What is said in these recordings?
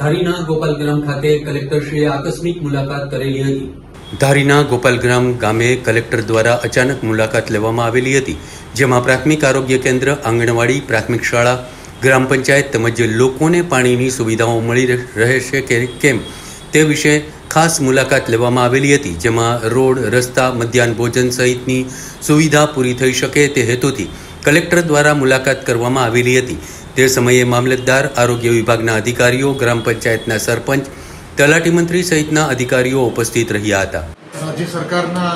ધારીના ગોપાલગ્રામ ખાતે કલેક્ટરશ્રીએ આકસ્મિક મુલાકાત કરેલી હતી. ધારીના ગોપાલગ્રામ ગામે કલેક્ટર દ્વારા અચાનક મુલાકાત લેવામાં આવેલી હતી, જેમાં પ્રાથમિક આરોગ્ય કેન્દ્ર, આંગણવાડી, પ્રાથમિક શાળા, ગ્રામ પંચાયત તેમજ લોકોને પાણીની સુવિધાઓ મળી રહેશે કે કેમ તે વિશે ખાસ મુલાકાત લેવામાં આવેલી હતી, જેમાં રોડ, રસ્તા, મધ્યાહન ભોજન સહિતની સુવિધા પૂરી થઈ શકે તે હેતુથી કલેક્ટર દ્વારા મુલાકાત કરવામાં આવેલી હતી. તે સમયે મામલતદાર, આરોગ્ય વિભાગના અધિકારીઓ, ગ્રામ પંચાયતના સરપંચ, તલાટી મંત્રી સહિતના અધિકારીઓ ઉપસ્થિત રહ્યા હતા. રાજ્ય સરકારના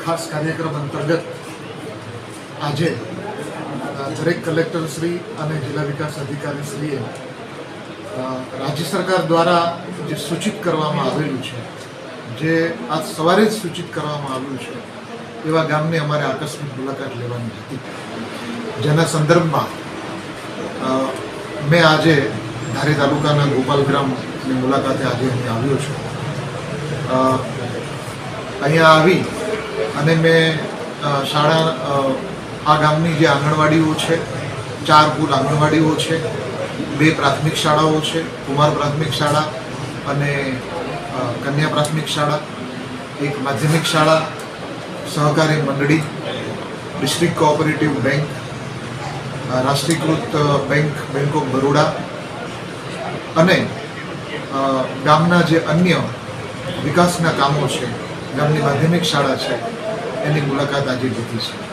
ખાસ કાર્યક્રમ અંતર્ગત આજે દરેક કલેક્ટરશ્રી અને જિલ્લા વિકાસ અધિકારીશ્રીએ શ્રીએ રાજ્ય સરકાર દ્વારા જે સૂચિત કરવામાં આવેલું છે, જે આજ સવારે જ સૂચિત કરવામાં આવ્યું છે, એવા ગામની અમારે આકસ્મિક મુલાકાત લેવાની હતી. જેના સંદર્ભમાં મેં આજે ધારી તાલુકાના ગોપાલગ્રામની મુલાકાતે આજે અહીં આવ્યો છું. અહીંયા આવી અને મેં શાળા આ ગામની જે આંગણવાડીઓ છે, ચાર કુલ આંગણવાડીઓ છે, બે પ્રાથમિક શાળાઓ છે, કુમાર પ્રાથમિક શાળા અને કન્યા પ્રાથમિક શાળા, એક માધ્યમિક શાળા, સહકારી મંડળી, ડિસ્ટ્રિક્ટ કોઓપરેટિવ બેંક રાષ્ટ્રીયકૃત બેંક બેંક ઓફ બરોડા અને ગામના જે અન્ય વિકાસના કામો છે, ગામની માધ્યમિક શાળા છે, એની મુલાકાત આજે લીધી છે.